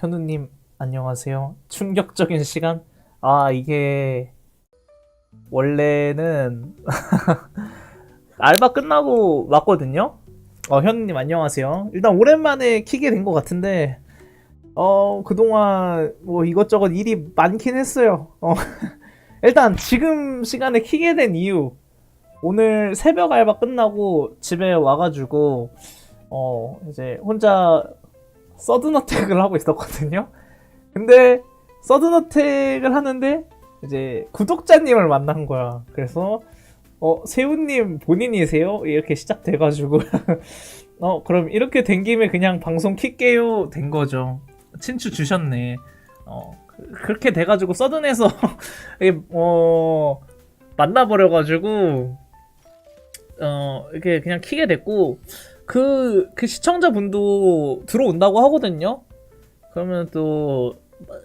현우님 안녕하세요. 충격적인 시간. 아 이게 원래는 알바 끝나고 왔거든요. 어 현우님 안녕하세요. 일단 오랜만에 키게 된 것 같은데 어 그동안 뭐 이것저것 일이 많긴 했어요. 어 일단 지금 시간에 키게 된 이유 오늘 새벽 알바 끝나고 집에 와가지고 어 이제 혼자 서든어택을 하고 있었거든요. 근데 서든어택을 하는데 이제 구독자님을 만난 거야. 그래서 어 세훈님 본인이세요? 이렇게 시작돼가지고 어 그럼 이렇게 된 김에 그냥 방송 킬게요 된 거죠. 친추 주셨네. 어 그- 그렇게 돼가지고 서든에서 어 만나버려가지고 어 이렇게 그냥 키게 됐고 그, 그 시청자분도 들어온다고 하거든요? 그러면 또,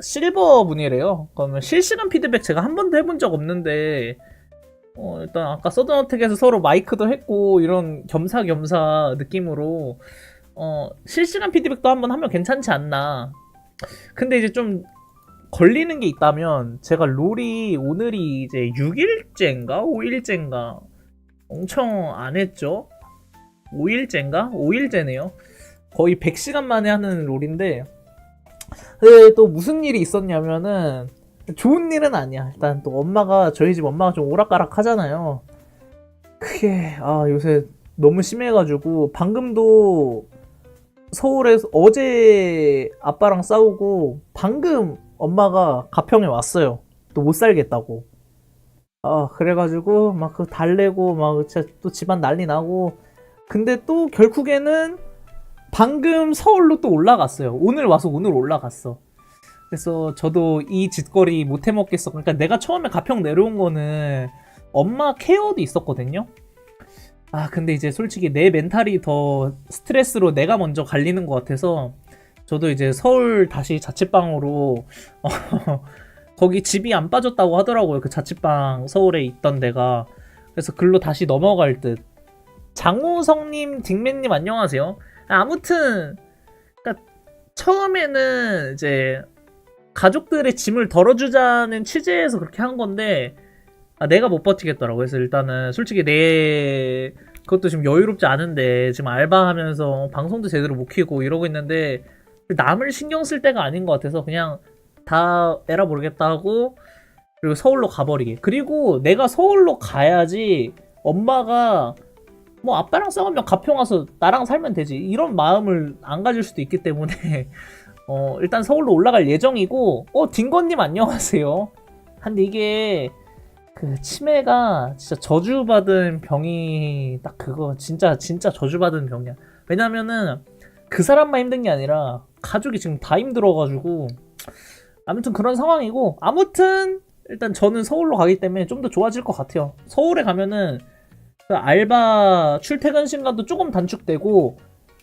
실버 분이래요. 그러면 실시간 피드백 제가 한 번도 해본 적 없는데, 어, 일단 아까 서든어택에서 서로 마이크도 했고, 이런 겸사겸사 느낌으로, 어, 실시간 피드백도 한번 하면 괜찮지 않나. 근데 이제 좀, 걸리는 게 있다면, 제가 롤이 오늘이 이제 6일째인가? 5일째인가? 엄청 안 했죠? 5일째인가? 5일째네요. 거의 100시간 만에 하는 롤인데, 근데 또 무슨 일이 있었냐면은, 좋은 일은 아니야. 일단 또 엄마가, 저희 집 엄마가 좀 오락가락 하잖아요. 그게, 아, 요새 너무 심해가지고, 방금도 서울에서, 어제 아빠랑 싸우고, 방금 엄마가 가평에 왔어요. 또 못 살겠다고. 아, 그래가지고, 막 그 달래고, 막 또 집안 난리 나고, 근데 또 결국에는 방금 서울로 또 올라갔어요. 오늘 와서 오늘 올라갔어. 그래서 저도 이 짓거리 못 해먹겠어. 그러니까 내가 처음에 가평 내려온 거는 엄마 케어도 있었거든요. 아, 근데 이제 솔직히 내 멘탈이 더 스트레스로 내가 먼저 갈리는 것 같아서 저도 이제 서울 다시 자취방으로 어, 거기 집이 안 빠졌다고 하더라고요. 그 자취방 서울에 있던 데가. 그래서 글로 다시 넘어갈 듯. 장우성님, 딩맨님 안녕하세요. 아무튼 그러니까 처음에는 이제 가족들의 짐을 덜어주자는 취지에서 그렇게 한 건데 아, 내가 못 버티겠더라고. 그래서 일단은 솔직히 내 그것도 지금 여유롭지 않은데 지금 알바하면서 방송도 제대로 못 키고 이러고 있는데 남을 신경 쓸 때가 아닌 것 같아서 그냥 다 에라 모르겠다 하고 그리고 서울로 가버리게. 그리고 내가 서울로 가야지 엄마가 뭐 아빠랑 싸우면 가평 와서 나랑 살면 되지. 이런 마음을 안 가질 수도 있기 때문에. 어 일단 서울로 올라갈 예정이고 어 딩건님 안녕하세요. 근데 이게 그 치매가 진짜 저주받은 병이 딱 그거 진짜 진짜 저주받은 병이야. 왜냐면은 그 사람만 힘든 게 아니라 가족이 지금 다 힘들어가지고 아무튼 그런 상황이고 아무튼 일단 저는 서울로 가기 때문에 좀 더 좋아질 것 같아요. 서울에 가면은 그 알바 출퇴근 시간도 조금 단축되고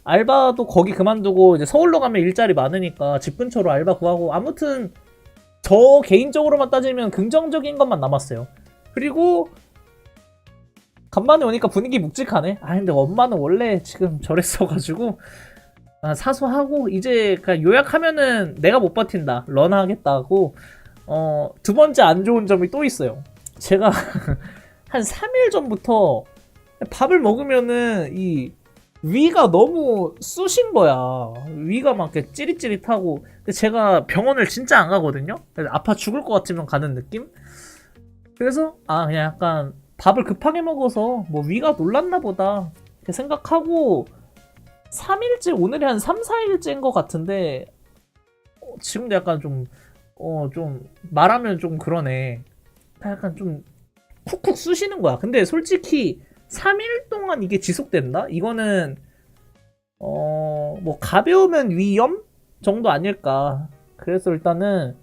알바도 거기 그만두고 이제 서울로 가면 일자리 많으니까 집 근처로 알바 구하고 아무튼 저 개인적으로만 따지면 긍정적인 것만 남았어요. 그리고 간만에 오니까 분위기 묵직하네. 아 근데 엄마는 원래 지금 저랬어가지고 아, 사소하고 이제 그냥 요약하면은 내가 못 버틴다 런 하겠다고 어 두 번째 안 좋은 점이 또 있어요. 제가 한 3일 전부터 밥을 먹으면은 이 위가 너무 쑤신 거야. 위가 막 이렇게 찌릿찌릿하고. 근데 제가 병원을 진짜 안 가거든요. 아파 죽을 것 같으면 가는 느낌? 그래서 아 그냥 약간 밥을 급하게 먹어서 뭐 위가 놀랐나 보다 생각하고 3일째 오늘이 한 3, 4일째인 것 같은데 어, 지금도 약간 좀 어 좀 말하면 좀 그러네. 약간 좀 쿡쿡 쑤시는 거야. 근데 솔직히 3일 동안 이게 지속된다? 이거는 어, 뭐 가벼우면 위염 정도 아닐까. 그래서 일단은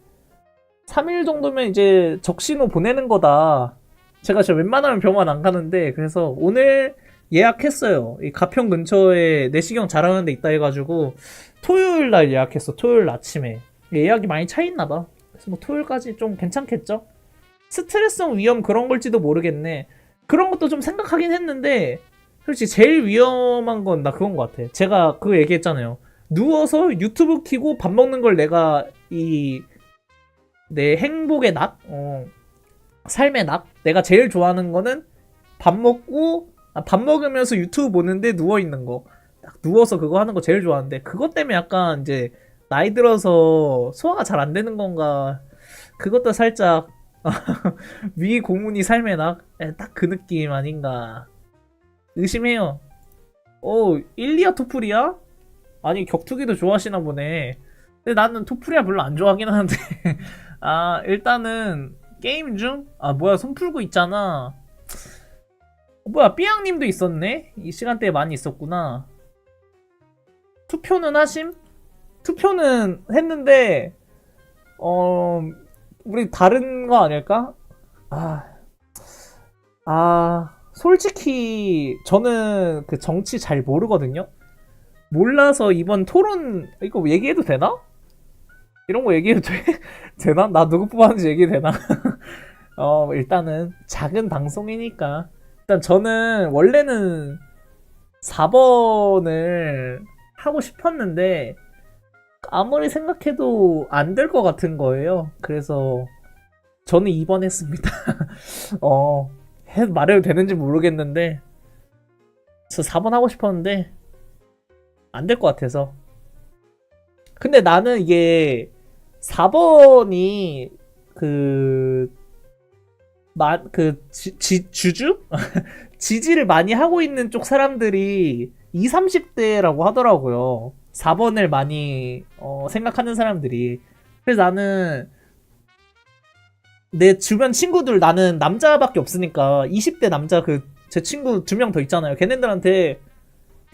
3일 정도면 이제 적신호 보내는 거다. 제가 진짜 웬만하면 병원 안 가는데 그래서 오늘 예약했어요. 이 가평 근처에 내시경 잘하는 데 있다 해가지고 토요일 날 예약했어. 토요일 아침에 예약이 많이 차 있나 봐. 그래서 뭐 토요일까지 좀 괜찮겠죠? 스트레스성 위험 그런 걸지도 모르겠네. 그런 것도 좀 생각하긴 했는데 솔직히 제일 위험한 건 나 그건 것 같아. 제가 그거 얘기했잖아요. 누워서 유튜브 키고 밥 먹는 걸 내가 이 내 행복의 낙, 어, 삶의 낙, 내가 제일 좋아하는 거는 밥 먹고 아, 밥 먹으면서 유튜브 보는데 누워 있는 거. 딱 누워서 그거 하는 거 제일 좋아하는데 그것 때문에 약간 이제 나이 들어서 소화가 잘 안 되는 건가. 그것도 살짝 위 고문이 삶의 낙, 딱 그 느낌 아닌가. 의심해요. 오, 일리아 토프리야? 아니 격투기도 좋아하시나 보네. 근데 나는 토프리아 별로 안 좋아하긴 하는데. 아 일단은 게임 중? 아 뭐야 손 풀고 있잖아. 어, 뭐야 삐양님도 있었네? 이 시간대에 많이 있었구나. 투표는 하심? 투표는 했는데 어 우리 다른 거 아닐까? 아, 아 솔직히 저는 그 정치 잘 모르거든요. 몰라서 이번 토론 이거 얘기해도 되나? 이런 거 얘기해도 돼? 되나? 나 누구 뽑았는지 얘기해도 되나? 어 일단은 작은 방송이니까 일단 저는 원래는 4번을 하고 싶었는데 아무리 생각해도 안 될 것 같은 거예요. 그래서 저는 2번 했습니다. 어, 해, 말해도 되는지 모르겠는데 저 4번 하고 싶었는데 안 될 것 같아서. 근데 나는 이게 4번이 그, 마, 그, 지, 지- 주주? 지지를 많이 하고 있는 쪽 사람들이 20, 30대라고 하더라고요. 4번을 많이 어, 생각하는 사람들이. 그래서 나는 내 주변 친구들 나는 남자밖에 없으니까 20대 남자 그 제 친구 두 명 더 있잖아요. 걔네들한테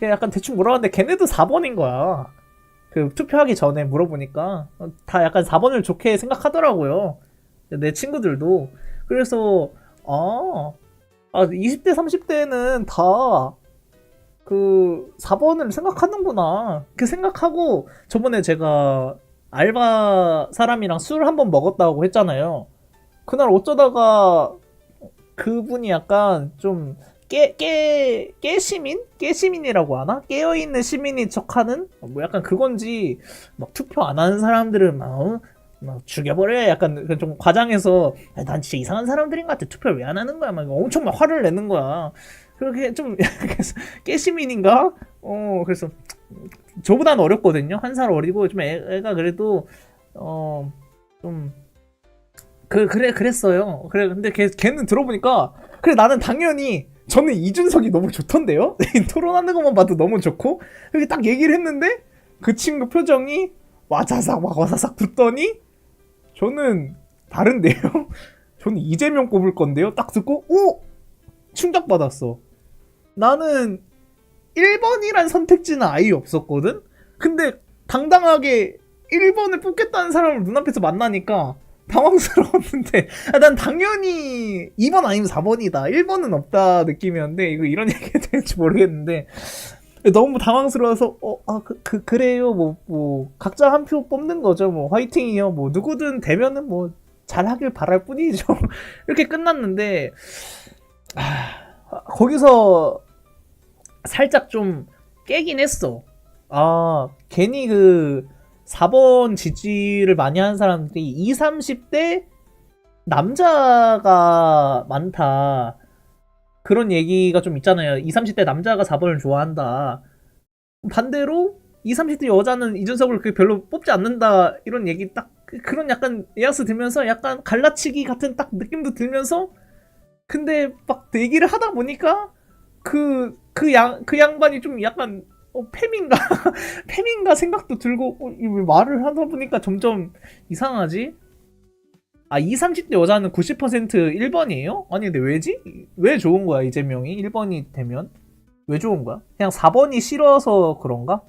약간 대충 물어봤는데 걔네도 4번인 거야. 그 투표하기 전에 물어보니까 어, 다 약간 4번을 좋게 생각하더라고요. 내 친구들도. 그래서 아, 아 20대 30대는 다 그 4번을 생각하는구나. 그 생각하고 저번에 제가 알바 사람이랑 술 한 번 먹었다고 했잖아요. 그날 어쩌다가 그분이 약간 좀 깨, 깨, 깨시민? 깨시민이라고 하나? 깨어있는 시민인 척하는? 뭐 약간 그건지, 막 투표 안 하는 사람들은 막, 어? 막 죽여버려. 약간 좀 과장해서, 야, 난 진짜 이상한 사람들인 것 같아. 투표를 왜 안 하는 거야? 막 엄청 막 화를 내는 거야. 그렇게 좀, 깨시민인가? 어, 그래서, 저보다는 어렸거든요. 한 살 어리고, 좀 애, 애가 그래도, 어, 좀, 그, 그래, 그랬어요. 그래, 근데 걔, 걔는 들어보니까, 그래, 나는 당연히, 저는 이준석이 너무 좋던데요? 토론하는 것만 봐도 너무 좋고, 이렇게 딱 얘기를 했는데, 그 친구 표정이, 와자삭, 막 와사삭 붙더니, 저는 다른데요? 저는 이재명 뽑을 건데요? 딱 듣고, 오! 충격받았어. 나는 1번이란 선택지는 아예 없었거든? 근데 당당하게 1번을 뽑겠다는 사람을 눈앞에서 만나니까 당황스러웠는데 아, 난 당연히 2번 아니면 4번이다. 1번은 없다 느낌이었는데 이거 이런 얘기 되는지 모르겠는데 너무 당황스러워서 어, 아, 그, 그, 그래요. 뭐, 뭐 각자 한 표 뽑는 거죠. 뭐 화이팅이요. 뭐 누구든 되면은 뭐 잘하길 바랄 뿐이죠. 이렇게 끝났는데 아, 거기서 살짝 좀 깨긴 했어. 아, 괜히 그 4번 지지를 많이 하는 사람들이 20, 30대 남자가 많다. 그런 얘기가 좀 있잖아요. 20, 30대 남자가 4번을 좋아한다. 반대로 20, 30대 여자는 이준석을 그렇게 별로 뽑지 않는다. 이런 얘기 딱 그- 그런 약간 뉘앙스 들면서 약간 갈라치기 같은 딱 느낌도 들면서 근데 막 얘기를 하다 보니까 그 그 양 그 양반이 좀 약간 어, 팸인가 팸인가 생각도 들고 어, 이왜 말을 하다 보니까 점점 이상하지? 아 20, 30대 여자는 90% 1번이에요? 아니 근데 왜지? 왜 좋은 거야 이재명이 1번이 되면? 왜 좋은 거야? 그냥 4번이 싫어서 그런가?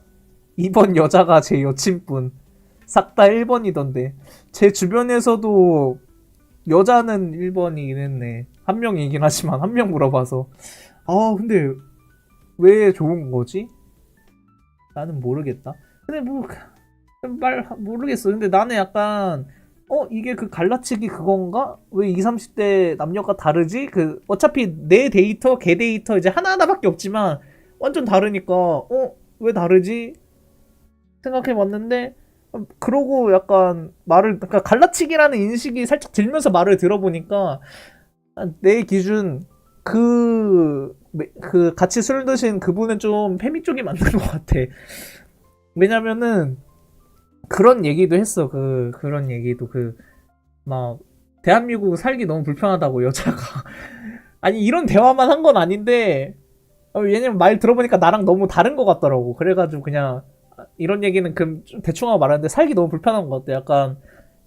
2번 여자가 제 여친분 싹다 1번이던데 제 주변에서도 여자는 1번이긴 했네. 한 명이긴 하지만 한 명 물어봐서. 아, 근데 왜 좋은 거지? 나는 모르겠다. 근데 뭐, 말, 모르겠어. 근데 나는 약간, 어, 이게 그 갈라치기 그건가? 왜 20, 30대 남녀가 다르지? 그, 어차피 내 데이터, 걔 데이터 이제 하나하나밖에 없지만, 완전 다르니까, 어, 왜 다르지? 생각해 봤는데 어, 그러고 약간 말을 그러니까 갈라치기라는 인식이 살짝 들면서 말을 들어보니까 아, 내 기준 그, 그 같이 술 드신 그분은 좀 페미 쪽이 맞는 것 같아. 왜냐면은 그런 얘기도 했어. 그 그런 얘기도 그 막 대한민국 살기 너무 불편하다고 여자가 아니 이런 대화만 한 건 아닌데 어, 왜냐면 말 들어보니까 나랑 너무 다른 것 같더라고. 그래가지고 그냥 이런 얘기는 그 대충 하고 말하는데 살기 너무 불편한 것 같아. 약간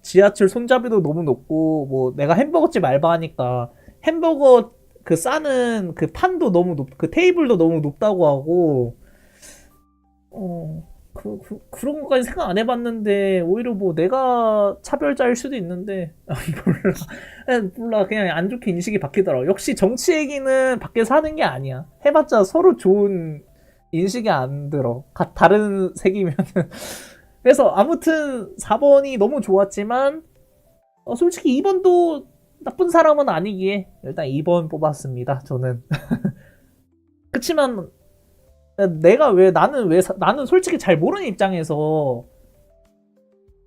지하철 손잡이도 너무 높고 뭐 내가 햄버거집 알바하니까 햄버거 그 싸는 그 판도 너무 높, 그 테이블도 너무 높다고 하고 어. 그, 그, 그런 것까지 생각 안 해봤는데, 오히려 뭐 내가 차별자일 수도 있는데, 아, 몰라. 몰라. 그냥 안 좋게 인식이 바뀌더라고. 역시 정치 얘기는 밖에서 하는 게 아니야. 해봤자 서로 좋은 인식이 안 들어. 가, 다른 색이면은. 그래서 아무튼 4번이 너무 좋았지만, 어, 솔직히 2번도 나쁜 사람은 아니기에, 일단 2번 뽑았습니다. 저는. 그치만, 내가 왜 나는 왜 사- 나는 솔직히 잘 모르는 입장에서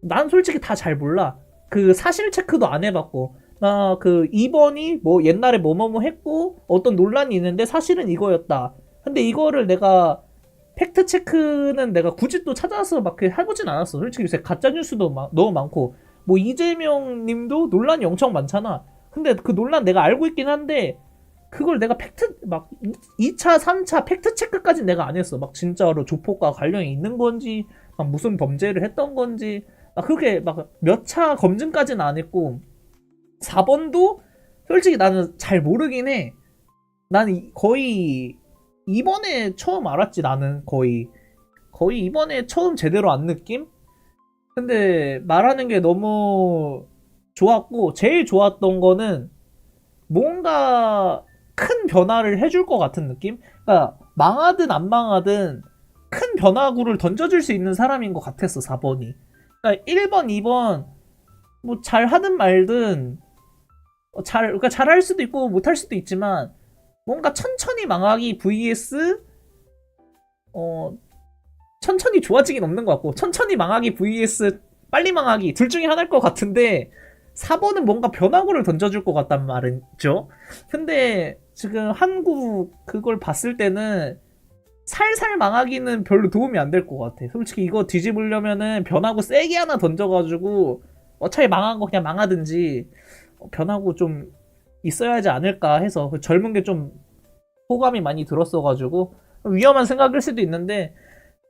난 솔직히 다 잘 몰라. 그 사실 체크도 안 해봤고 나 그 2번이 뭐 옛날에 뭐뭐뭐 했고 어떤 논란이 있는데 사실은 이거였다. 근데 이거를 내가 팩트 체크는 내가 굳이 또 찾아서 막 해보진 않았어. 솔직히 요새 가짜 뉴스도 마- 너무 많고 뭐 이재명 님도 논란이 엄청 많잖아. 근데 그 논란 내가 알고 있긴 한데 그걸 내가 팩트 막 2차, 3차 팩트 체크까지 내가 안 했어. 막 진짜로 조폭과 관련이 있는 건지, 막 무슨 범죄를 했던 건지, 막 그렇게 막 몇 차 검증까지는 안 했고 4번도 솔직히 나는 잘 모르긴 해. 이- 거의 이번에 처음 알았지 나는 거의 거의 이번에 처음 제대로 안 느낌? 근데 말하는 게 너무 좋았고 제일 좋았던 거는 뭔가 큰 변화를 해줄 것 같은 느낌? 그러니까 망하든 안 망하든 큰 변화구를 던져줄 수 있는 사람인 것 같았어 4번이. 그러니까 1번, 2번 뭐 잘하든 말든 어, 잘 그러니까 잘할 수도 있고 못할 수도 있지만 뭔가 천천히 망하기 vs 어 천천히 좋아지긴 없는 것 같고 천천히 망하기 vs 빨리 망하기 둘 중에 하나일 것 같은데 4번은 뭔가 변화구를 던져줄 것 같단 말이죠. 근데 지금 한국 그걸 봤을 때는 살살 망하기는 별로 도움이 안 될 것 같아. 솔직히 이거 뒤집으려면은 변화구 세게 하나 던져가지고 어차피 망한 거 그냥 망하든지 어, 변화구 좀 있어야 하지 않을까 해서 그 젊은 게 좀 호감이 많이 들었어가지고 위험한 생각일 수도 있는데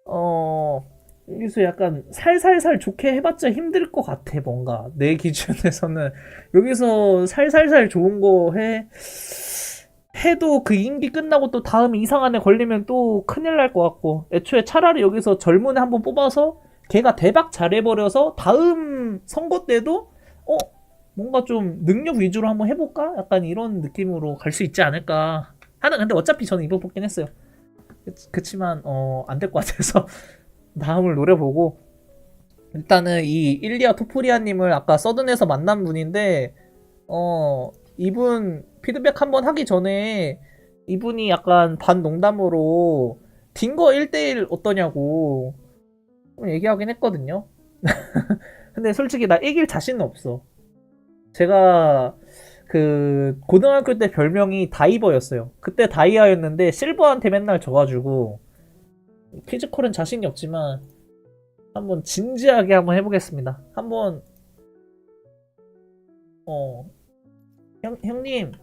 어 여기서 약간 살살살 좋게 해봤자 힘들 것 같아 뭔가. 내 기준에서는. 여기서 살살살 좋은 거 해 해도 그 임기 끝나고 또 다음 이상한 애 걸리면 또 큰일 날 것 같고. 애초에 차라리 여기서 젊은 애 한번 뽑아서 걔가 대박 잘해버려서 다음 선거 때도 어 뭔가 좀 능력 위주로 한번 해볼까? 약간 이런 느낌으로 갈 수 있지 않을까. 하는 근데 어차피 저는 이번 뽑긴 했어요 그, 그치만 어 안 될 것 같아서 다음을 노려보고 일단은 이 일리아 토프리아님을 아까 서든에서 만난 분인데 어 이분 피드백 한번 하기 전에 이분이 약간 반 농담으로 딩거 1대1 어떠냐고 얘기하긴 했거든요. 근데 솔직히 나 이길 자신은 없어. 제가 그 고등학교 때 별명이 다이버였어요. 그때 다이아였는데 실버한테 맨날 져가지고 피지컬은 자신이 없지만 한번 진지하게 한번 해보겠습니다. 한번 어 형, 형님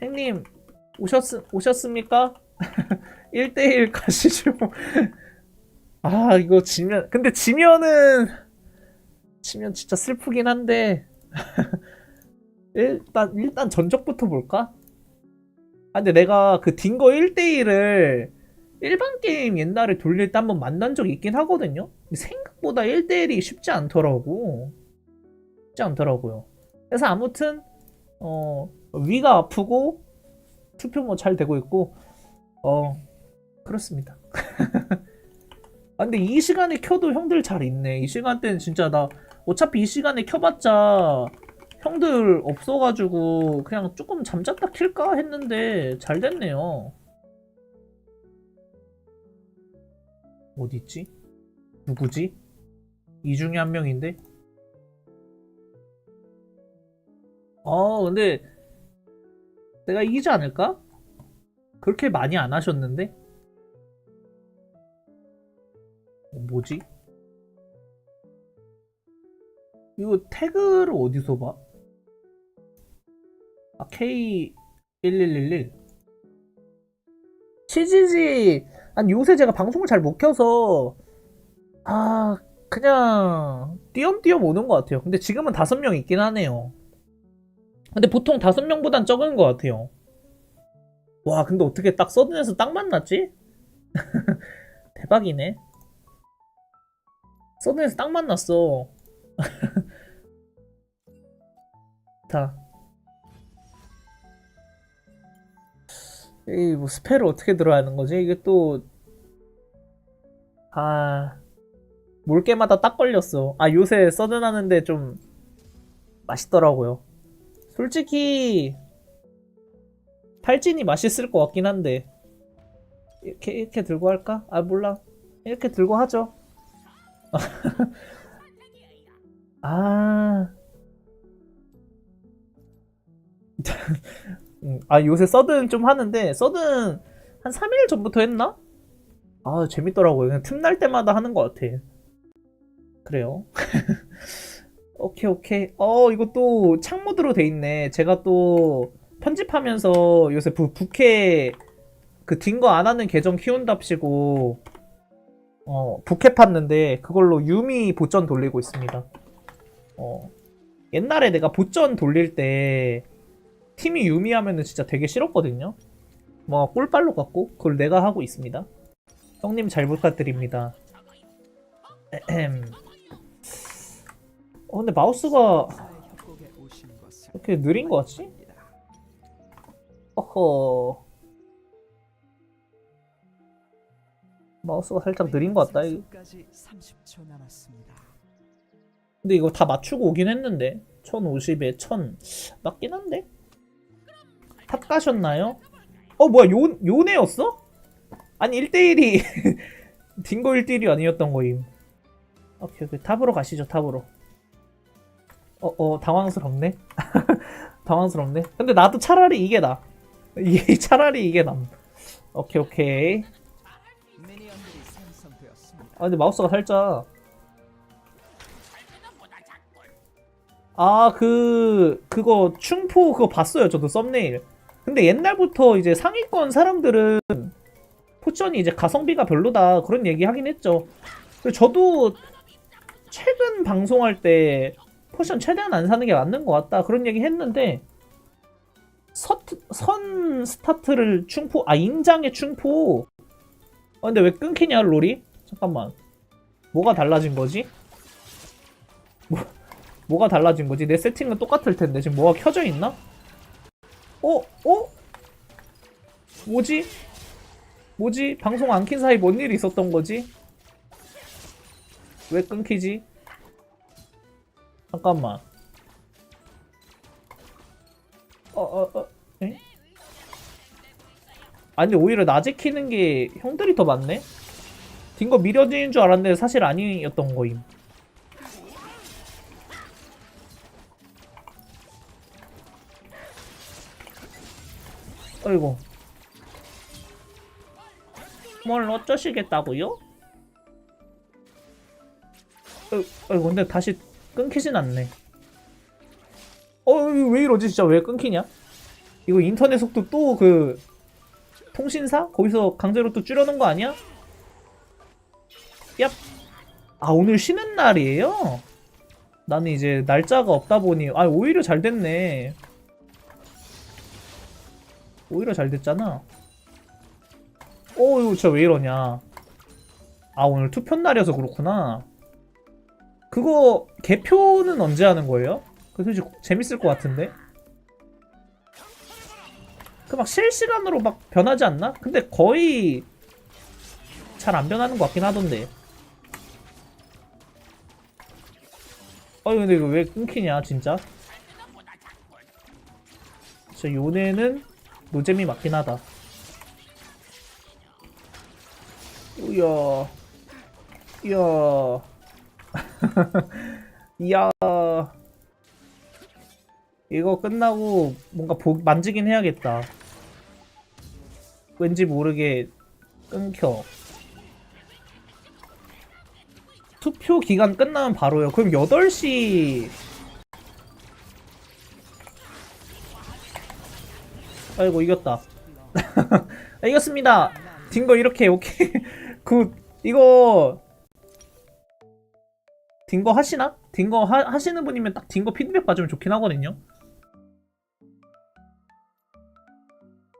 형님 오셨 오셨습니까? 1대1 가시죠. 아 이거 지면 근데 지면은 지면 진짜 슬프긴 한데 일단 일단 전적부터 볼까? 아 근데 내가 그 딩거 1대1을 일반 게임 옛날에 돌릴 때 한번 만난 적이 있긴 하거든요. 생각보다 1대1이 쉽지 않더라고. 쉽지 않더라고요. 그래서 아무튼 어 위가 아프고 투표 뭐 잘 되고 있고 어 그렇습니다. 아 근데 이 시간에 켜도 형들 잘 있네. 이 시간대는 진짜 나 어차피 이 시간에 켜봤자 형들 없어가지고 그냥 조금 잠잤다 킬까 했는데 잘 됐네요. 어디 있지? 누구지? 이 중에 한 명인데? 어, 근데 내가 이기지 않을까? 그렇게 많이 안 하셨는데? 어, 뭐지? 이거 태그를 어디서 봐? 아, K1111. CGG, 아니, 요새 제가 방송을 잘 못 켜서, 아, 그냥, 띄엄띄엄 오는 것 같아요. 근데 지금은 다섯 명 있긴 하네요. 근데 보통 다섯 명보단 적은 것 같아요. 와, 근데 어떻게 딱 서든에서 딱 만났지? 대박이네. 서든에서 딱 만났어. 다. 이 뭐 스펠을 어떻게 들어야 하는 거지? 이게 또 아, 몰개마다 딱 걸렸어. 아, 요새 서든 하는데 좀 맛있더라고요. 솔직히 탈진이 맛있을 것 같긴 한데 이렇게 이렇게 들고 할까? 아 몰라 이렇게 들고 하죠. 아, 음, 아 요새 서든 좀 하는데 서든 한 3일 전부터 했나? 아 재밌더라고요. 그냥 틈날 때마다 하는 것 같아. 그래요. 오케이 오케이. 어 이거 또 창모드로 돼 있네. 제가 또 편집하면서 요새 부, 부캐 그 딩거 안 하는 계정 키운답시고 어 부캐 팠는데 그걸로 유미 보전 돌리고 있습니다. 어 옛날에 내가 보전 돌릴 때 팀이 유미 하면은 진짜 되게 싫었거든요. 뭐 꿀빨로 같고 그걸 내가 하고 있습니다. 형님 잘 부탁드립니다. 에헴. 어 근데 마우스가 왜 이렇게 느린 것 같지? 어허 마우스가 살짝 느린 것 같다 이- 까지 30초 남았습니다. 근데 이거 다 맞추고 오긴 했는데 1050에 1000 맞긴 한데 탑 가셨나요? 어 뭐야 요, 요네였어? 아니 1대1이 딩거 1대1이 아니었던 거임. 오케이 오케이. 탑으로 가시죠 탑으로. 어어 당황스럽네. 당황스럽네. 근데 나도 차라리 이게 나. 이게 차라리 이게 남. 오케이 오케이. 아 근데 마우스가 살짝. 아 그 그거 충포 그거 봤어요 저도 썸네일 근데 옛날부터 이제 상위권 사람들은 포션이 이제 가성비가 별로다 그런 얘기 하긴 했죠 저도 최근 방송할 때 포션 최대한 안 사는 게 맞는 것 같다 그런 얘기 했는데 서트, 선 스타트를 충포 아 인장의 충포 아 근데 왜 끊기냐 롤이 잠깐만 뭐가 달라진 거지? 뭐, 뭐가 달라진 거지? 내 세팅은 똑같을 텐데 지금 뭐가 켜져 있나? 어? 어? 뭐지? 뭐지? 방송 안 킨 사이 뭔 일이 있었던 거지? 왜 끊기지? 잠깐만 어, 어, 어, 에? 아니 오히려 낮에 키는 게 형들이 더 많네? 딩거 미려지는 줄 알았는데 사실 아니었던 거임. 어이구. 뭘 어쩌시겠다고요? 어, 어이구 근데 다시 끊기진 않네. 어, 이거 왜 이러지 진짜 왜 끊기냐? 이거 인터넷 속도 또 그 통신사 거기서 강제로 또 줄여놓은 거 아니야? 얍. 아 오늘 쉬는 날이에요? 나는 이제 날짜가 없다 보니 아 오히려 잘 됐네. 오히려 잘 됐잖아. 어 이거 진짜 왜 이러냐? 아 오늘 투표 날이어서 그렇구나. 그거 개표는 언제 하는 거예요? 그 솔직히 재밌을 것 같은데. 그 막 실시간으로 막 변하지 않나? 근데 거의 잘 안 변하는 것 같긴 하던데. 어이 근데 이거 왜 끊기냐 진짜? 진짜 요네는 노잼이 맞긴 하다. 우야. 이야. 이야. 이거 끝나고 뭔가 보, 만지긴 해야겠다. 왠지 모르게 끊겨. 투표 기간 끝나면 바로요. 그럼 8시. 아이고, 이겼다. 아, 이겼습니다. 딩거 이렇게, 오케이. 굿. 이거. 딩거 하시나? 딩거 하, 하시는 분이면 딱 딩거 피드백 받으면 좋긴 하거든요.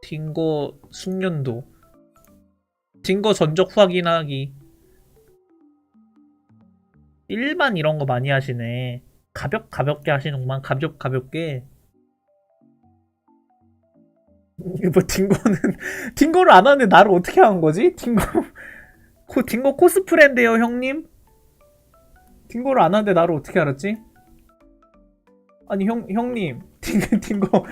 딩거 숙련도. 딩거 전적 확인하기. 일반 이런 거 많이 하시네. 가볍 가볍게 하시는구만. 가볍 가볍게. 뭐 딩거는 딩거를 안 하는데 나를 어떻게 한 거지? 딩거 코 딩거 코스프레인데요, 형님. 딩거를 안 하는데 나를 어떻게 알았지? 아니 형 형님 딩 딩거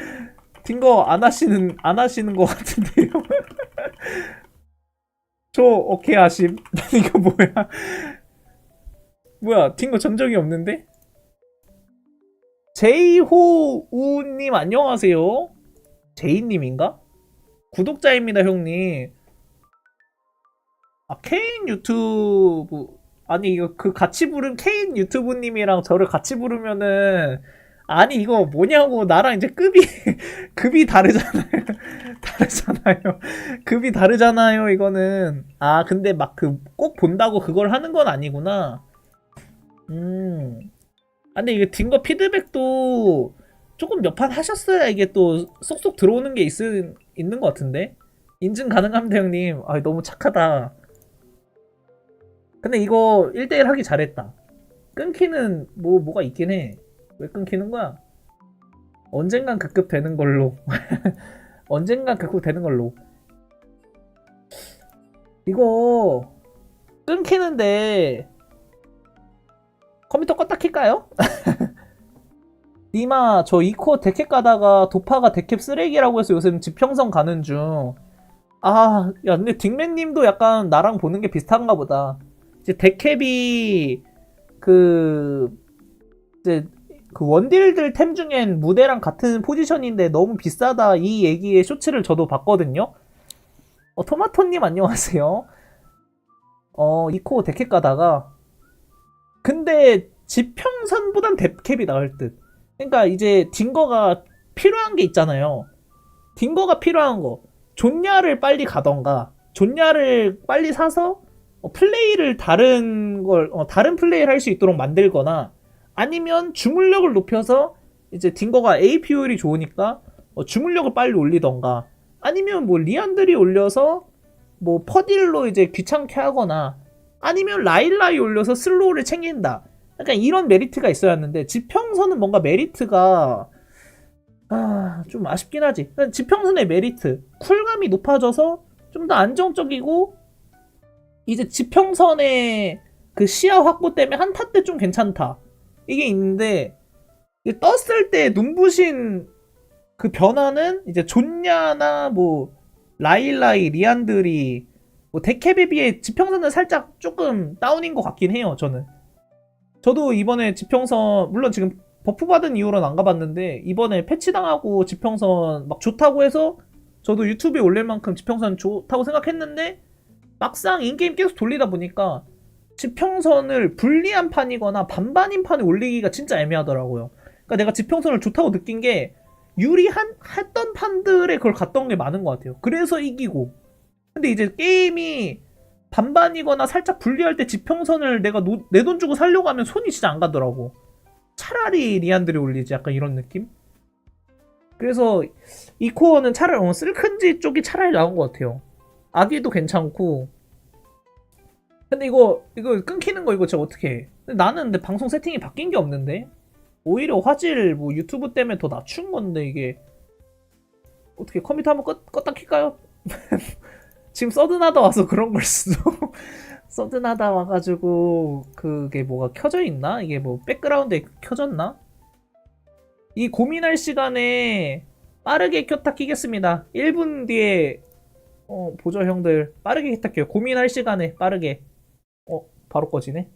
딩거 안 하시는 안 하시는 것 같은데요. 저 오케이 하심. 이거 뭐야? 뭐야 딩거 전 적이 없는데? 제이호우님 안녕하세요. 제이님인가? 구독자입니다 형님. 아 케인 유튜브. 아니 이거 그 같이 부른 케인 유튜브님이랑 저를 같이 부르면은 아니 이거 뭐냐고 나랑 이제 급이 급이 다르잖아요. 다르잖아요. 급이 다르잖아요 이거는. 아 근데 막 그 꼭 본다고 그걸 하는 건 아니구나. 음. 아, 근데 이게 딩거 피드백도 조금 몇 판 하셨어야 이게 또 쏙쏙 들어오는 게 있, 있는 것 같은데 인증 가능합니다 형님 아 너무 착하다 근데 이거 1대1 하기 잘했다. 끊기는 뭐 뭐가 있긴 해. 왜 끊기는 거야? 언젠간 급급 되는 걸로. 언젠간 급급 되는 걸로. 이거 끊기는데 컴퓨터 껐다 킬까요? 니마 저 이코어 데캡 가다가 도파가 데캡 쓰레기라고 해서 요즘 지평선 가는 중. 아, 야 근데 딩맨님도 약간 나랑 보는 게 비슷한가 보다. 이제 데캡이 그 이제 그 원딜들 템 중엔 무대랑 같은 포지션인데 너무 비싸다 이 얘기의 쇼츠를 저도 봤거든요. 어, 토마토님 안녕하세요. 어 이코 데캡 가다가 근데 지평선보단 데캡이 나을 듯. 그러니까 이제 딩거가 필요한 게 있잖아요. 딩거가 필요한 거. 존야를 빨리 가던가 존야를 빨리 사서 어, 플레이를 다른 걸 어, 다른 플레이를 할 수 있도록 만들거나 아니면 주물력을 높여서 이제 딩거가 AP 효율이 좋으니까 어, 주물력을 빨리 올리던가 아니면 뭐 리안들이 올려서 뭐 퍼딜로 이제 귀찮게 하거나 아니면 라일라이 올려서 슬로우를 챙긴다. 약간 이런 메리트가 있어야 하는데 지평선은 뭔가 메리트가 아, 좀 아쉽긴 하지. 그러니까 지평선의 메리트, 쿨감이 높아져서 좀 더 안정적이고 이제 지평선의 그 시야 확보 때문에 한타 때 좀 괜찮다. 이게 있는데 떴을 때 눈부신 그 변화는 이제 존냐나 뭐 라일라이, 리안들이 뭐 데캡에 비해 지평선은 살짝 조금 다운인 것 같긴 해요. 저는. 저도 이번에 지평선 물론 지금 버프 받은 이후로는 안 가봤는데 이번에 패치 당하고 지평선 막 좋다고 해서 저도 유튜브에 올릴 만큼 지평선 좋다고 생각했는데 막상 인게임 계속 돌리다 보니까 지평선을 불리한 판이거나 반반인 판에 올리기가 진짜 애매하더라고요. 그러니까 내가 지평선을 좋다고 느낀 게 유리한 했던 판들에 그걸 갔던 게 많은 것 같아요. 그래서 이기고. 근데 이제 게임이 반반이거나 살짝 불리할 때 지평선을 내가 내 돈 주고 살려고 하면 손이 진짜 안 가더라고. 차라리 리안들이 올리지 약간 이런 느낌? 그래서 이 코어는 차라리 어, 쓸큰지 쪽이 차라리 나은 것 같아요. 아기도 괜찮고. 근데 이거 이거 끊기는 거 이거 제가 어떻게 해? 근데 나는 근데 방송 세팅이 바뀐 게 없는데 오히려 화질 뭐 유튜브 때문에 더 낮춘 건데 이게 어떻게 컴퓨터 한번 껐, 껐다 킬까요? 지금 서든하다 와서 그런 걸 수도 서든하다 와가지고 그게 뭐가 켜져 있나? 이게 뭐 백그라운드에 켜졌나? 이 고민할 시간에 빠르게 켰다 키겠습니다. 1분 뒤에 어, 보죠 형들 빠르게 켰다 켜요. 고민할 시간에 빠르게 어 바로 꺼지네.